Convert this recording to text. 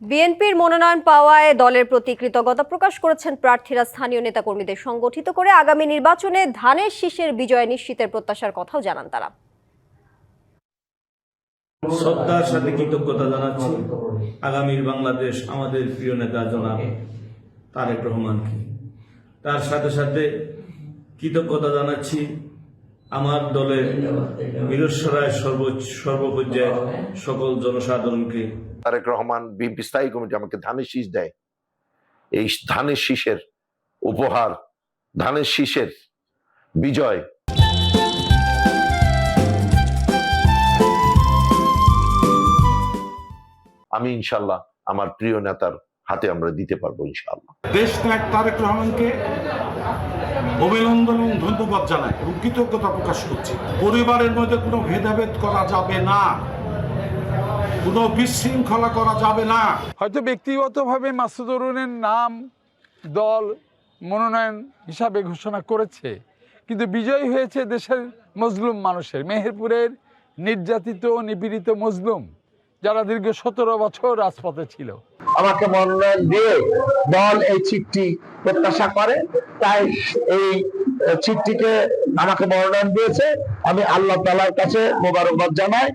বিএনপির মনোনয়ন পাওয়ায় দলের প্রতি কৃতজ্ঞতা প্রকাশ করেছেন প্রার্থীরা স্থানীয় নেতাকর্মীদের সংগঠিত করে আগামী নির্বাচনে ধানের শীষের বিজয় নিশ্চিতের প্রত্যাশার কথাও জানান তারা। শ্রদ্ধার সাথে কৃতজ্ঞতা জানাচ্ছি। আগামীর বাংলাদেশ আমাদের প্রিয় নেতা জনাব তারেক রহমানকে। তার সাথে সাথে কৃতজ্ঞতা জানাচ্ছি আমার দলের বীরস্বরায় সর্বোচ্চ সর্বপর্যায়ে সকল জনসাধারণকে তারেক রহমান বিএনপি স্থায়ী কমিটি আমাকে ধানের শীষ দেয়। এই ধানের শীষের উপহার ধানের শীষের বিজয়। আমি ইনশাল্লাহ আমার প্রিয় নেতার হাতে আমরা দিতে পারব ইনশাল্লাহ। দেশ নায়ক তারেক রহমানকে। অভিনন্দন এবং ধন্যবাদ জানাই এবং কৃতজ্ঞতা প্রকাশ করছি। পরিবারের মধ্যে কোনো ভেদাভেদ করা যাবে না। কোনো বিশৃঙ্খলা করা যাবে না। হয়তো ব্যক্তিগতভাবে মাসুদুরুনের নাম দল মনোনয়ন হিসাবে ঘোষণা করেছে কিন্তু বিজয়ী হয়েছে দেশের মজলুম মানুষের মেহেরপুরের নির্যাতিত নিপীড়িত মজলুম যারা দীর্ঘ সতেরো বছর রাজপথে ছিল। আমাকে মনোনয়ন দিয়ে দল এই চিঠি প্রত্যাশা করে তাই এই চিঠিকে আমাকে মনোনয়ন দিয়েছে। আমি আল্লাহ তালার কাছে মোবারকবাদ জানাই।